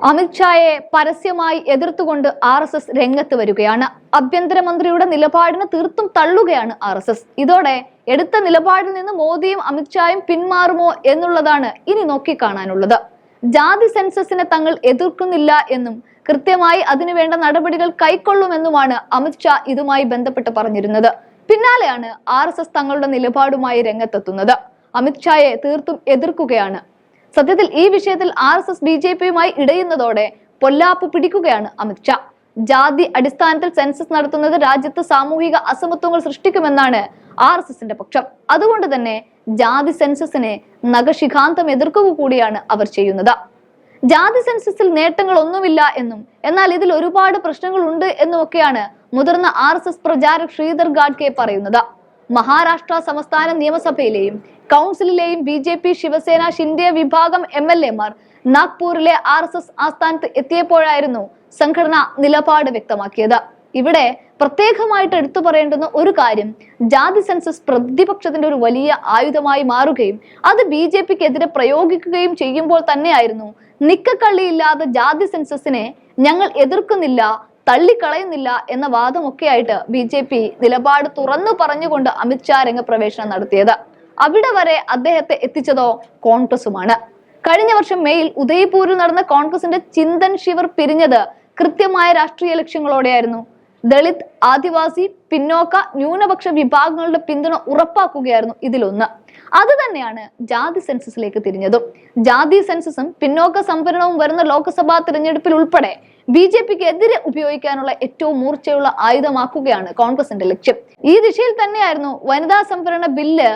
അമിത്ഷായെ പരസ്യമായി എതിർത്തുകൊണ്ട് R S S രംഗത്ത് വരികയാണ്. ആഭ്യന്തരമന്ത്രിയുടെ നിലപാടിന് തീർത്തും തള്ളുകയാണ് ആർ എസ് എസ്. ഇതോടെ എടുത്ത നിലപാടിൽ നിന്ന് മോദിയും അമിത്ഷായും പിന്മാറുമോ എന്നുള്ളതാണ് ഇനി നോക്കിക്കാണാനുള്ളത്. ജാതി സെൻസസിനെ തങ്ങൾ എതിർക്കുന്നില്ല എന്നും കൃത്യമായി അതിനുവേണ്ട നടപടികൾ കൈക്കൊള്ളുമെന്നുമാണ് അമിത്ഷാ ഇതുമായി ബന്ധപ്പെട്ട് പറഞ്ഞിരുന്നത്. പിന്നാലെയാണ് ആർ തങ്ങളുടെ നിലപാടുമായി രംഗത്തെത്തുന്നത്. അമിത്ഷായെ തീർത്തും എതിർക്കുകയാണ്. സത്യത്തിൽ ഈ വിഷയത്തിൽ R S S B J പിയുമായി ഇടയുന്നതോടെ പൊല്ലാപ്പ് പിടിക്കുകയാണ് അമിത്ഷാ ജാതി അടിസ്ഥാനത്തിൽ സെൻസസ് നടത്തുന്നത് രാജ്യത്ത് സാമൂഹിക അസമത്വങ്ങൾ സൃഷ്ടിക്കുമെന്നാണ് ആർ എസ് എസിന്റെ പക്ഷം. അതുകൊണ്ട് തന്നെ ജാതി സെൻസസിനെ നഖശിഖാന്തം എതിർക്കുക കൂടിയാണ് അവർ ചെയ്യുന്നത്. ജാതി സെൻസസിൽ നേട്ടങ്ങൾ ഒന്നുമില്ല എന്നും എന്നാൽ ഇതിൽ ഒരുപാട് പ്രശ്നങ്ങളുണ്ട് എന്നുമൊക്കെയാണ് മുതിർന്ന R S S pracharak Sridhar Gadke പറയുന്നത്. മഹാരാഷ്ട്ര സംസ്ഥാന നിയമസഭയിലെയും കൗൺസിലിലെയും B J P Shiv Sena Shinde വിഭാഗം എം എൽ എമാർ നാഗ്പൂരിലെ ആർ എസ് എസ് ആസ്ഥാനത്ത് എത്തിയപ്പോഴായിരുന്നു സംഘടന നിലപാട് വ്യക്തമാക്കിയത്. ഇവിടെ പ്രത്യേകമായിട്ട് എടുത്തു പറയേണ്ടുന്ന ഒരു കാര്യം ജാതി സെൻസസ് പ്രതിപക്ഷത്തിന്റെ ഒരു വലിയ ആയുധമായി മാറുകയും അത് ബി ജെ പിക്ക് എതിരെ പ്രയോഗിക്കുകയും ചെയ്യുമ്പോൾ തന്നെയായിരുന്നു നിക്കക്കള്ളിയില്ലാതെ ജാതി സെൻസസിനെ ഞങ്ങൾ എതിർക്കുന്നില്ല തള്ളിക്കളയുന്നില്ല എന്ന വാദമൊക്കെയായിട്ട് ബി ജെ പി നിലപാട് തുറന്നു പറഞ്ഞുകൊണ്ട് അമിത്ഷാ രംഗപ്രവേശനം നടത്തിയത്. അവിടെ വരെ അദ്ദേഹത്തെ എത്തിച്ചതോ കോൺഗ്രസുമാണ്. കഴിഞ്ഞ വർഷം മെയ്യിൽ ഉദയ്പൂരിൽ നടന്ന കോൺഗ്രസിന്റെ ചിന്തൻ ശിവർ പിരിഞ്ഞത് കൃത്യമായ രാഷ്ട്രീയ ലക്ഷ്യങ്ങളോടെയായിരുന്നു. ദളിത് ആദിവാസി പിന്നോക്ക ന്യൂനപക്ഷ വിഭാഗങ്ങളുടെ പിന്തുണ ഉറപ്പാക്കുകയായിരുന്നു ഇതിലൊന്ന്. അത് തന്നെയാണ് ജാതി സെൻസസിലേക്ക് തിരിഞ്ഞതും. ജാതി സെൻസസും പിന്നോക്ക സംവരണവും വരുന്ന ലോക്സഭാ തിരഞ്ഞെടുപ്പിൽ ഉൾപ്പെടെ ബി ജെ പിക്ക് എതിരെ ഉപയോഗിക്കാനുള്ള ഏറ്റവും മൂർച്ചയുള്ള ആയുധമാക്കുകയാണ് കോൺഗ്രസിന്റെ ലക്ഷ്യം. ഈ ദിശയിൽ തന്നെയായിരുന്നു വനിതാ സംവരണ ബില്ല്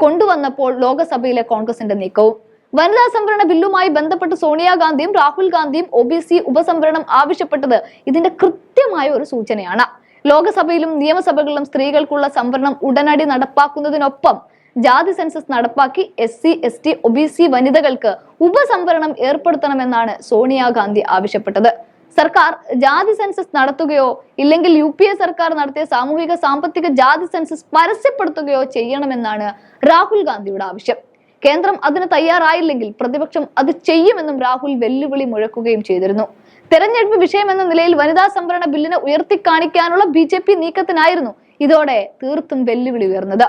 കൊണ്ടുവന്നപ്പോൾ ലോക്സഭയിലെ കോൺഗ്രസിന്റെ നീക്കവും. വനിതാ സംവരണ ബില്ലുമായി ബന്ധപ്പെട്ട് സോണിയാഗാന്ധിയും രാഹുൽ ഗാന്ധിയും ഒ ബി സി ഉപസംവരണം ആവശ്യപ്പെട്ടത് ഇതിന്റെ കൃത്യമായ ഒരു സൂചനയാണ്. ലോകസഭയിലും നിയമസഭകളിലും സ്ത്രീകൾക്കുള്ള സംവരണം ഉടനടി നടപ്പാക്കുന്നതിനൊപ്പം ജാതി സെൻസസ് നടപ്പാക്കി S C S T O B C വനിതകൾക്ക് ഉപസംവരണം ഏർപ്പെടുത്തണമെന്നാണ് സോണിയാഗാന്ധി ആവശ്യപ്പെട്ടത്. സർക്കാർ ജാതി സെൻസസ് നടത്തുകയോ ഇല്ലെങ്കിൽ യു പി എ സർക്കാർ നടത്തിയ സാമൂഹിക സാമ്പത്തിക ജാതി സെൻസസ് പരസ്യപ്പെടുത്തുകയോ ചെയ്യണമെന്നാണ് രാഹുൽ ഗാന്ധിയുടെ ആവശ്യം. കേന്ദ്രം അതിന് തയ്യാറായില്ലെങ്കിൽ പ്രതിപക്ഷം അത് ചെയ്യുമെന്നും രാഹുൽ വെല്ലുവിളി മുഴക്കുകയും ചെയ്തിരുന്നു. തെരഞ്ഞെടുപ്പ് വിഷയമെന്ന നിലയിൽ വനിതാ സംവരണ ബില്ലിനെ ഉയർത്തിക്കാണിക്കാനുള്ള ബി ജെ പി നീക്കത്തിനായിരുന്നു ഇതോടെ തീർത്തും വെല്ലുവിളി ഉയർന്നത്.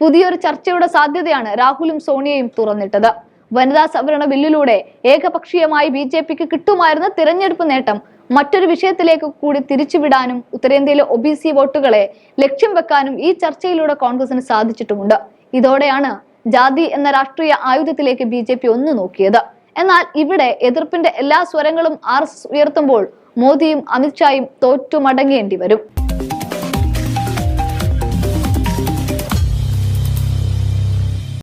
പുതിയൊരു ചർച്ചയുടെ സാധ്യതയാണ് രാഹുലും സോണിയയും തുറന്നിട്ടത്. വനിതാ സംവരണ ബില്ലിലൂടെ ഏകപക്ഷീയമായി ബി ജെ പിക്ക് കിട്ടുമായിരുന്ന തിരഞ്ഞെടുപ്പ് നേട്ടം മറ്റൊരു വിഷയത്തിലേക്ക് കൂടി തിരിച്ചുവിടാനും ഉത്തരേന്ത്യയിലെ ഒ ബി സി വോട്ടുകളെ ലക്ഷ്യം വെക്കാനും ഈ ചർച്ചയിലൂടെ കോൺഗ്രസിന് സാധിച്ചിട്ടുമുണ്ട്. ഇതോടെയാണ് ജാതി എന്ന രാഷ്ട്രീയ ആയുധത്തിലേക്ക് ബി ജെ പി ഒന്ന് നോക്കിയത്. എന്നാൽ ഇവിടെ എതിർപ്പിന്റെ എല്ലാ സ്വരങ്ങളും ആർ ഉയർത്തുമ്പോൾ മോദിയും അമിത്ഷായും തോറ്റു മടങ്ങേണ്ടി വരും.